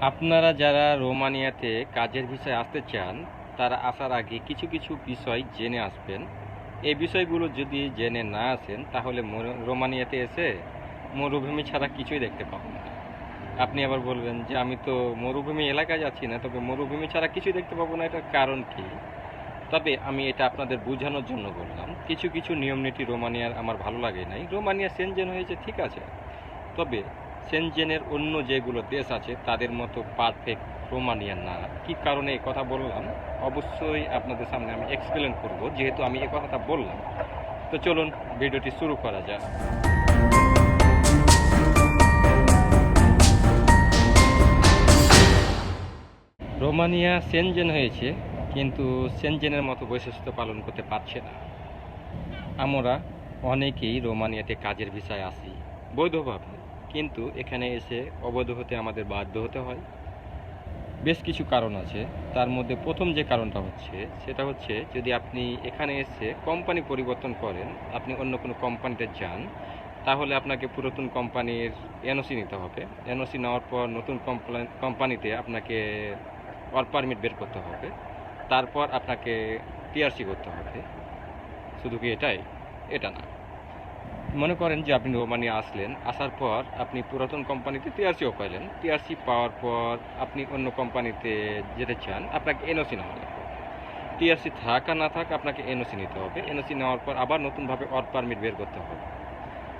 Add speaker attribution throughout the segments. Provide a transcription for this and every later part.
Speaker 1: আপনারা যারা রোমানিয়াতে কাজের ভিসায় আসতে চান, তারা আসার আগে কিছু কিছু বিষয় জেনে আসবেন। এই বিষয়গুলো যদি জেনে না আসেন, তাহলে রোমানিয়াতে এসে মরুভূমি ছাড়া কিছুই দেখতে পাবেন না। আপনি আবার বলবেন যে, আমি তো মরুভূমি এলাকায় যাচ্ছি না, তবে মরুভূমি ছাড়া কিছুই দেখতে পাবো না। এটার কারণ কি? তবে আমি এটা আপনাদের বোঝানোর জন্য বললাম। কিছু কিছু নিয়ম নীতি রোমানিয়ার আমার ভালো লাগে নাই। রোমানিয়া সেনজেন হয়েছে, ঠিক আছে। তবে সেনজেনের অন্য যেগুলো দেশ আছে, তাদের মতো পারফেক্ট রোমানিয়া না। কি কারণে এই কথা বললাম? অবশ্যই আপনাদের সামনে আমি এক্সপ্লেন করব, যেহেতু আমি এই কথাটা বললাম। তো চলুন, ভিডিওটি শুরু করা যাক। রোমানিয়া সেনজেন হয়েছে, কিন্তু সেনজেনের মতো বৈশিষ্ট্য পালন করতে পারছে না। আমরা অনেকেই রোমানিয়াতে কাজের ভিসায় আসি, বৈধভাবে। কিন্তু এখানে এসে অবৈধ হতে আমাদের বাধ্য হতে হয়। বেশ কিছু কারণ আছে। তার মধ্যে প্রথম যে কারণটা হচ্ছে, সেটা হচ্ছে যদি আপনি এখানে এসে কোম্পানি পরিবর্তন করেন, আপনি অন্য কোনো কোম্পানিতে যান, তাহলে আপনাকে পুরাতন কোম্পানির এনওসি নিতে হবে। এনওসি নেওয়ার পর নতুন কোম্পানিতে আপনাকে ওয়ার্ক পারমিট বের করতে হবে। তারপর আপনাকে টিআরসি করতে হবে। শুধু কি এটাই? এটা না। মনে করেন যে আপনি রোমানিয়া আসলেন, আসার পর আপনি পুরাতন কোম্পানিতে টিআরসিও পাইলেন। টিআরসি পাওয়ার পর আপনি অন্য কোম্পানিতে যেতে চান, আপনাকে এনওসি নেওয়া লাগবে টিআরসি থাক আর না থাক, আপনাকে এনওসি নিতে হবে। এনওসি নেওয়ার পর আবার নতুনভাবে ওয়ার্ক পারমিট বের করতে হবে।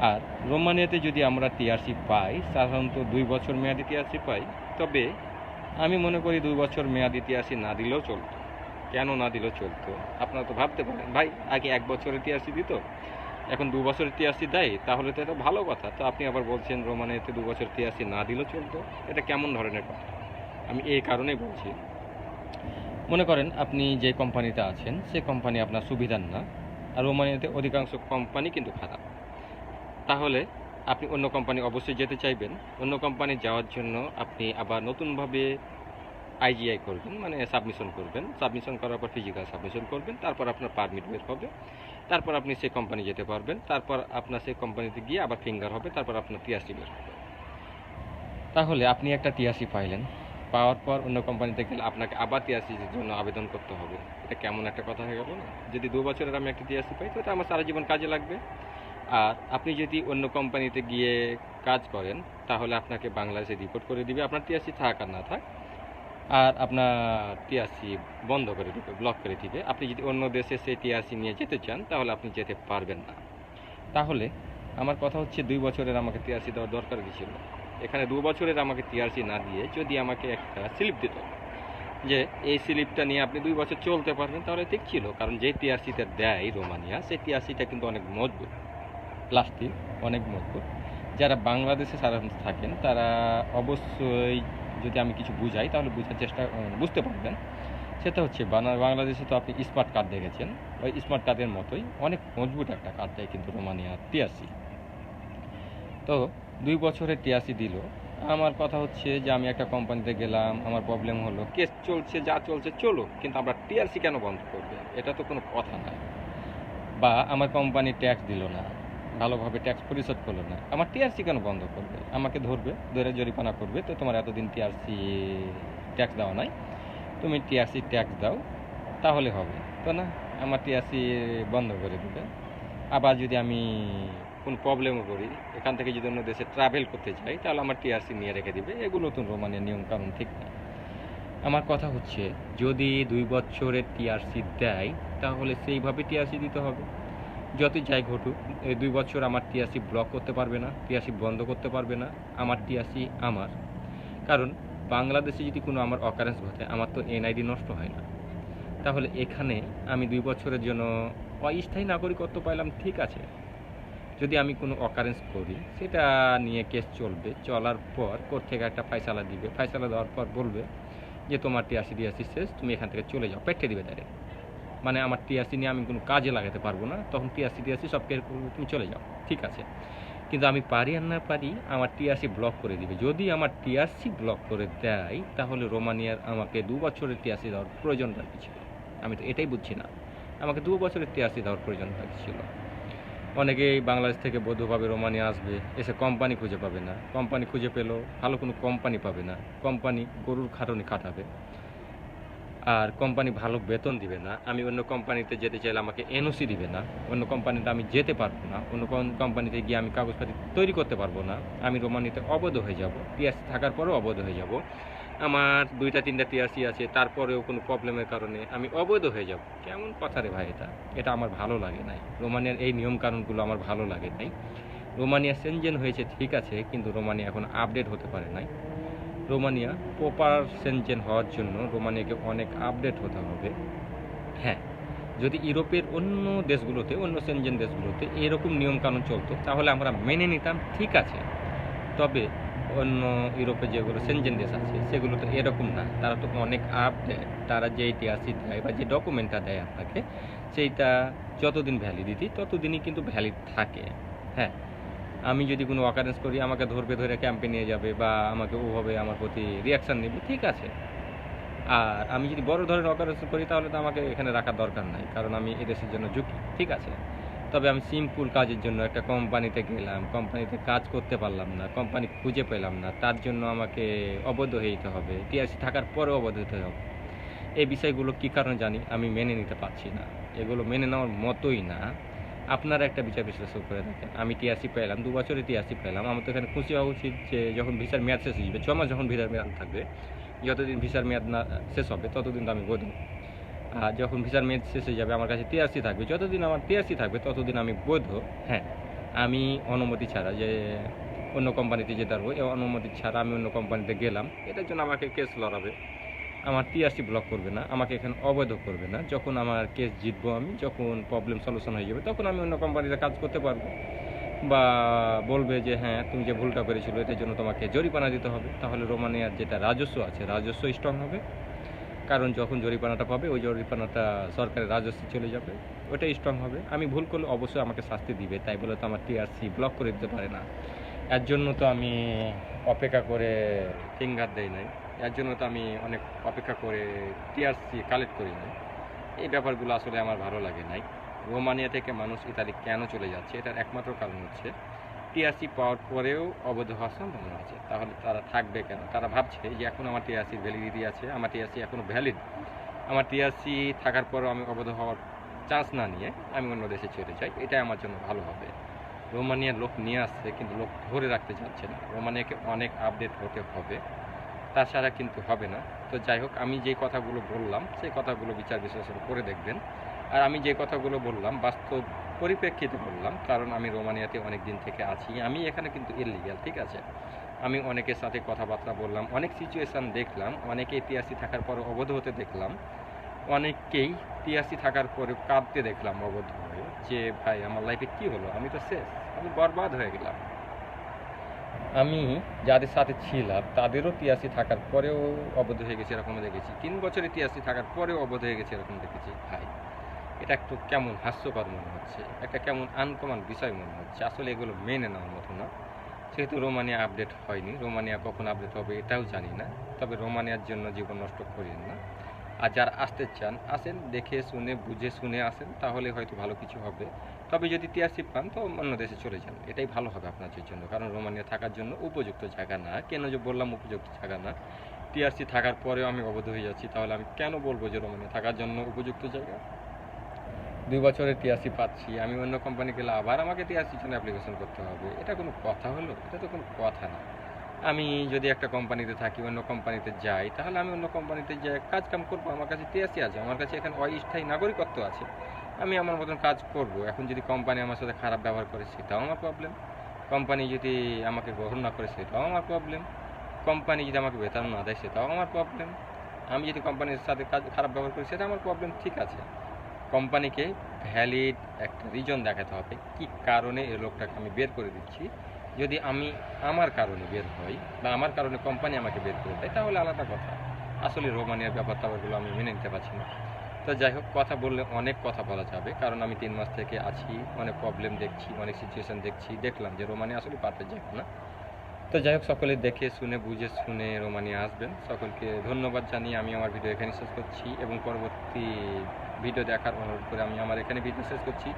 Speaker 1: আর রোমানিয়াতে যদি আমরা টিআরসি পাই, সাধারণত দুই বছর মেয়াদি টিআরসি পাই। তবে আমি মনে করি দুই বছর মেয়াদি টিআরসি না দিলেও চলতো। কেন না দিলেও চলতো? আপনারা তো ভাবতে পারেন, ভাই, আগে এক বছরের টিআরসি দিত? এখন দু বছর টিআরসি দেয়, তাহলে তো এটা ভালো কথা। তো আপনি আবার বলছেন রোমানিয়াতে দু বছর টিআরসি না দিলেও চলতো। এটা কেমন ধরনের কথা? আমি এই কারণেই বলছি। মনে করেন আপনি যে কোম্পানিতে আছেন সেই কোম্পানি আপনার সুবিধার না, আর রোমানিয়াতে অধিকাংশ কোম্পানি কিন্তু খারাপ। তাহলে আপনি অন্য কোম্পানি অবশ্যই যেতে চাইবেন। অন্য কোম্পানি যাওয়ার জন্য আপনি আবার নতুনভাবে আইজিআই করবেন মানে সাবমিশন করবেন। সাবমিশন করার পর ফিজিক্যাল সাবমিশন করবেন, তারপর আপনার পারমিট বের হবে। তারপর আপনি সেই কোম্পানি যেতে পারবেন, তারপর আপনার সেই কোম্পানিতে গিয়ে আবার ফিঙ্গার হবে, তারপর আপনার টিআরসি বের হবে। তাহলে আপনি একটা টিআরসি পাইলেন, পাওয়ার পর অন্য কোম্পানিতে গেলে আপনাকে আবার টিআরসির জন্য আবেদন করতে হবে। এটা কেমন একটা কথা হয়ে গেল না? যদি দু বছরের আমি একটা টিআরসি পাই, তো এটা আমার সারা জীবন কাজে লাগবে। আর আপনি যদি অন্য কোম্পানিতে গিয়ে কাজ করেন, তাহলে আপনাকে বাংলাদেশে রিপোর্ট করে দিবে, আপনার টিআরসি থাক আর না থাক। আর আপনার টিআরসি বন্ধ করে দিবে ব্লক করে দিবে। আপনি যদি অন্য দেশে সেই টিআরসি নিয়ে যেতে চান, তাহলে আপনি যেতে পারবেন না। তাহলে আমার কথা হচ্ছে দুই বছরের আমাকে টিআরসি দেওয়ার দরকার কি ছিল? এখানে দু বছরের আমাকে টিআরসি না দিয়ে যদি আমাকে একটা স্লিপ দিত, যে এই স্লিপটা নিয়ে আপনি দুই বছর চলতে পারবেন, তাহলে ঠিক ছিল। কারণ যে টিআরসিটা দেয় রোমানিয়া, সেই টিআরসিটা কিন্তু অনেক মজবুত। প্লাস্টিক অনেক মজবুত। যারা বাংলাদেশে সাধারণত থাকেন, তারা অবশ্যই যদি আমি কিছু বুঝাই, তাহলে বোঝার চেষ্টা বুঝতে পারবেন। সেটা হচ্ছে বাংলাদেশে তো আপনি স্মার্ট কার্ড দেখেছেন। ওই স্মার্ট কার্ডের মতোই অনেক মজবুত একটা কার্ড দেয় কিন্তু রোমানিয়া টিআরসি তো দুই বছরের টিআরসি দিল। আমার কথা হচ্ছে যে, আমি একটা কোম্পানিতে গেলাম, আমার প্রবলেম হলো, কেস চলছে, যা চলছে চলো কিন্তু আমরা টিআরসি কেন বন্ধ করবে? এটা তো কোনো কথা না বা আমার কোম্পানি ট্যাক্স দিল না। ভালোভাবে ট্যাক্স পরিশোধ করল না। আমার টিআরসি কেন বন্ধ করবে? আমাকে ধরবে, ধরে জরিমানা করবে, তো তোমার এতদিন টিআরসি ট্যাক্স দেওয়া নাই। তুমি টিআরসি ট্যাক্স দাও, তাহলে হবে। তো না, আমার টিআরসি বন্ধ করে দেবে। আবার যদি আমি কোনো প্রবলেমও করি, এখান থেকে যদি অন্য দেশে ট্রাভেল করতে চাই তাহলে আমার টিআরসি নিয়ে রেখে দিবে। এগুলো তো রোমানের নিয়ম কারণ ঠিক না। আমার কথা হচ্ছে, যদি দুই বছরের টিআরসি দেয়, তাহলে সেইভাবে টিআরসি দিতে হবে। যতই যাই ঘটুক, এই দুই বছর আমার টিআরসি ব্লক করতে পারবে না, টিআরসি বন্ধ করতে পারবে না, আমার টিআরসি আমার। কারণ বাংলাদেশে যদি কোনো আমার অকারেন্স ঘটে, আমার তো এনআইডি নষ্ট হয় না। তাহলে এখানে আমি দুই বছরের জন্য অস্থায়ী নাগরিকত্ব পাইলাম, ঠিক আছে। যদি আমি কোনো অকারেন্স করি, সেটা নিয়ে কেস চলবে। চলার পর কোর্ট থেকে একটা ফাইসালা দিবে। ফাইসালা দেওয়ার পর বলবে যে, তোমার টিআরসি টিআরসি শেষ, তুমি এখান থেকে চলে যাও পেটে দিবে তাদের মানে আমার টিআরসি নিয়ে আমি কোনো কাজে লাগাতে পারব না। তখন টিআরসি টিআরসি সব কেয়ার তুমি চলে যাও। ঠিক আছে? কিন্তু আমি পারি আর না পারি, আমার টিআরসি ব্লক করে দিবে। যদি আমার টিআরসি ব্লক করে দেয়, তাহলে রোমানিয়ার আমাকে দু বছরের টিআরসি দেওয়ার প্রয়োজনটা কি ছিল। আমি তো এটাই বুঝছি না। আমাকে দু বছরের টিআরসি দেওয়ার প্রয়োজনটা কি ছিল। অনেকেই বাংলাদেশ থেকে বৈধভাবে রোমানিয়া আসবে, এসে কোম্পানি খুঁজে পাবে না। কোম্পানি খুঁজে পেলেও ভালো কোনো কোম্পানি পাবে না। কোম্পানি গরুর খাটনি খাটাবে। আর কোম্পানি ভালো বেতন দিবে না, আমি অন্য কোম্পানিতে যেতে চাইলে আমাকে এনওসি দিবে না, অন্য কোম্পানিতে আমি যেতে পারব না, অন্য কোন- কোম্পানিতে গিয়ে আমি কাগজপাতি তৈরি করতে পারব না, আমি রোমানিতে অবৈধ হয়ে যাব টিআরসি থাকার পরেও অবৈধ হয়ে যাব। আমার দুইটা, তিনটা টিআরসি আছে, তারপরেও কোনো প্রবলেমের কারণে আমি অবৈধ হয়ে যাব। কেমন কথা রে ভাই এটা? এটা আমার ভালো লাগে নাই। রোমানিয়ার এই নিয়ম কানুনগুলো আমার ভালো লাগে নাই। রোমানিয়া সেনজেন হয়েছে ঠিক আছে, কিন্তু রোমানিয়া এখন আপডেট হতে পারে নাই। রোমানিয়া প্রপার সেনজেন হওয়ার জন্য রোমানিয়াকে অনেক আপডেট হতে হবে। হ্যাঁ যদি ইউরোপের অন্য দেশগুলোতে, অন্য সেনজেন দেশগুলোতে এরকম নিয়মকানুন চলতো, তাহলে আমরা মেনে নিতাম, ঠিক আছে। তবে অন্য ইউরোপে যেগুলো সেনজেন দেশ আছে, সেগুলো তো এরকম না। তারা তো অনেক আপডেট তারা যে ইতিহাসই দেয় বা যে ডকুমেন্টটা দেয় আপনাকে, সেইটা যতদিন ভ্যালিডিটি ততদিনই কিন্তু ভ্যালিড থাকে। হ্যাঁ আমি যদি কোনো অকারেন্স করি, আমাকে ধরবে ধরে ক্যাম্পে নিয়ে যাবে বা আমাকে ওভাবে আমার প্রতি রিয়াকশান নেবে, ঠিক আছে। আর আমি যদি বড় ধরনের অকারেন্স করি, তাহলে তো আমাকে এখানে রাখার দরকার নাই, কারণ আমি এদেশের জন্য ঝুঁকি, ঠিক আছে। তবে আমি সিম্পল কাজের জন্য একটা কোম্পানিতে গেলাম কোম্পানিতে কাজ করতে পারলাম না কোম্পানি খুঁজে পেলাম না, তার জন্য আমাকে অবৈধ যেতে হবে, টিআরসি থাকার পরেও অবৈধ হতে হবে। এই বিষয়গুলো কী কারণে জানি আমি মেনে নিতে পারছি না। এগুলো মেনে নেওয়ার মতোই না। আপনারা একটা বিচার বিশ্লেষণ করে দেখেন আমি টিআরসি পেলাম, দু বছরে টিআরসি পেলাম। আমার তো এখানে খুশি হওয়া উচিত যে যখন ভিসার মেয়াদ শেষ হয়ে যাবে, ছ মাস যখন ভিসার মেয়াদ থাকবে, যতদিন ভিসার মেয়াদ না শেষ হবে, ততদিন তো আমি বৈধ আর যখন ভিসার মেয়াদ শেষ হয়ে যাবে, আমার কাছে টিআরসি থাকবে, যতদিন আমার টিআরসি থাকবে, ততদিন আমি বৈধ। হ্যাঁ আমি অনুমতি ছাড়া যে অন্য কোম্পানিতে যেতে পারব অনুমতি ছাড়া আমি অন্য কোম্পানিতে গেলাম। এটার জন্য আমাকে কেস লড়াবে। আমার টিআরসি ব্লক করবে না, আমাকে এখানে অবৈধ করবে না। যখন আমার কেস জিতবো আমি, যখন প্রবলেম সলিউশন হয়ে যাবে, তখন আমি অন্য কোম্পানিতে কাজ করতে পারব। বা বলবে যে হ্যাঁ তুমি যে ভুলটা করেছিল, এটার জন্য তোমাকে জরিমানা দিতে হবে। তাহলে রোমানিয়ার যেটা রাজস্ব আছে, রাজস্ব স্ট্রং হবে। কারণ যখন জরিমানাটা পাবে, ওই জরিমানাটা সরকারের রাজস্বে চলে যাবে, ওটাই স্ট্রং হবে। আমি ভুল করলে অবশ্যই আমাকে শাস্তি দিবে, তাই বলে তো আমার টিআরসি ব্লক করে দিতে পারে না। এর জন্য তো আমি অপেক্ষা করে ফিঙ্গার দেই নাই। এর জন্য তো আমি অনেক অপেক্ষা করে টিআরসি কালেক্ট করি নাই। এই ব্যাপারগুলো আসলে আমার ভালো লাগে নাই। রোমানিয়া থেকে মানুষ ইতালি কেন চলে যাচ্ছে, এটার একমাত্র কারণ হচ্ছে টিআরসি পাওয়ার পরেও অবৈধ হওয়ার সম্ভাবনা আছে। তাহলে তারা থাকবে কেন? তারা ভাবছে যে এখন আমার টিআরসির ভ্যালিডিটি আছে, আমার টিআরসি এখনও ভ্যালিড আমার টিআরসি থাকার পরেও আমি অবৈধ হওয়ার চান্স না নিয়ে আমি অন্য দেশে চলে যাই, এটাই আমার জন্য ভালো হবে। রোমানিয়ার লোক নিয়ে আসছে, কিন্তু লোক ধরে রাখতে চাচ্ছে না। রোমানিয়াকে অনেক আপডেট হতে হবে। তাছাড়া কিন্তু হবে না। তো যাই হোক, আমি যে কথাগুলো বললাম, সেই কথাগুলো বিচার বিশ্লেষণ করে দেখবেন। আর আমি যে কথাগুলো বললাম, বাস্তব পরিপ্রেক্ষিতে বললাম, কারণ আমি রোমানিয়াতে অনেক দিন থেকে আছি। আমি এখানে কিন্তু ইলিগাল ঠিক আছে? আমি অনেকের সাথে কথাবার্তা বললাম, অনেক সিচুয়েশান দেখলাম, অনেকে টিআরসি থাকার পরে অবৈধ হতে দেখলাম, অনেককেই টিআরসি থাকার পরে কাঁদতে দেখলাম অবৈধ হয়ে যে, ভাই, আমার লাইফে কি হলো? আমি তো শেষ, আমি বরবাদ হয়ে গেলাম। আমি যাদের সাথে ছিলাম, তাদেরও টিআরসি থাকার পরেও অবৈধ হয়ে গেছে এরকম দেখেছি। তিন বছরে টিআরসি থাকার পরেও অবৈধ হয়ে গেছে এরকম দেখেছি। ভাই, এটা একটু কেমন হাস্যকর মনে হচ্ছে, একটা কেমন আনকমন বিষয় মনে হচ্ছে। আসলে এগুলো মেনে নেওয়ার মতো না। যেহেতু রোমানিয়া আপডেট হয়নি, রোমানিয়া কখন আপডেট হবে এটাও জানি না। তবে রোমানিয়ার জন্য জীবন নষ্ট করেন না। আর যারা আসতে চান, আসেন, দেখে শুনে, বুঝে শুনে আসেন, তাহলে হয়তো ভালো কিছু হবে। তবে যদি টিআরসি পান, তো অন্য দেশে চলে যান। এটাই ভালো হবে আপনাদের জন্য। কারণ রোমানিয়া থাকার জন্য উপযুক্ত জায়গা না। কেন যে বললাম উপযুক্ত জায়গা না। টিআরসি থাকার পরেও আমি অবৈধ হয়ে যাচ্ছি। তাহলে আমি কেন বলব যে রোমানিয়া থাকার জন্য উপযুক্ত জায়গা? দুই বছরের টিআরসি পাচ্ছি। আমি অন্য কোম্পানি গেলে আবার আমাকে টিআরসির জন্য অ্যাপ্লিকেশন করতে হবে। এটা কোনো কথা হলো? এটা তো কোনো কথা না। আমি যদি একটা কোম্পানিতে থাকি, অন্য কোম্পানিতে যাই, তাহলে আমি অন্য কোম্পানিতে যাই কাজ কাম করব, আমার কাছে টিআরসি আছে, আমার কাছে এখানে অস্থায়ী নাগরিকত্ব আছে। আমি আমার মতন কাজ করব। এখন যদি কোম্পানি আমার সাথে খারাপ ব্যবহার করে, সেটাও আমার প্রবলেম কোম্পানি যদি আমাকে গ্রহণ না করে, সেটাও আমার প্রবলেম কোম্পানি যদি আমাকে বেতন না দেয়, সেটাও আমার প্রবলেম আমি যদি কোম্পানির সাথে কাজ, খারাপ ব্যবহার করি, সেটা আমার প্রবলেম ঠিক আছে। কোম্পানিকে ভ্যালিড একটা রিজন দেখাতে হবে, কি কারণে এই লোকটাকে আমি বের করে দিচ্ছি। যদি আমি আমার কারণে বের হই বা আমার কারণে কোম্পানি আমাকে বের করে দেয়, তাহলে আলাদা কথা। আসলে রোমানিয়ার ব্যাপার ট্যাপারগুলো আমি মেনে নিতে পারছি না। তো যাই হোক, কথা বললে অনেক কথা বলা যাবে, কারণ আমি তিন মাস থেকে আছি, অনেক প্রবলেম দেখছি, অনেক সিচুয়েশন দেখছি। দেখলাম যে রোমানি আসলে পারফেক্ট জায়গা না। তো যাই হোক, সকলে দেখে শুনে, বুঝে শুনে রোমানিয়া আসবেন। সকলকে ধন্যবাদ জানিয়ে আমি আমার ভিডিও এখানে শেষ করছি এবং পরবর্তী ভিডিও দেখার অনুরোধ করে আমি আমার এখানে ভিডিও শেষ করছি।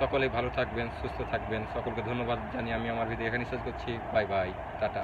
Speaker 1: সকলে ভালো থাকবেন, সুস্থ থাকবেন। সকলকে ধন্যবাদ জানিয়ে আমি আমার ভিডিও এখানে শেষ করছি। Bye bye, tata.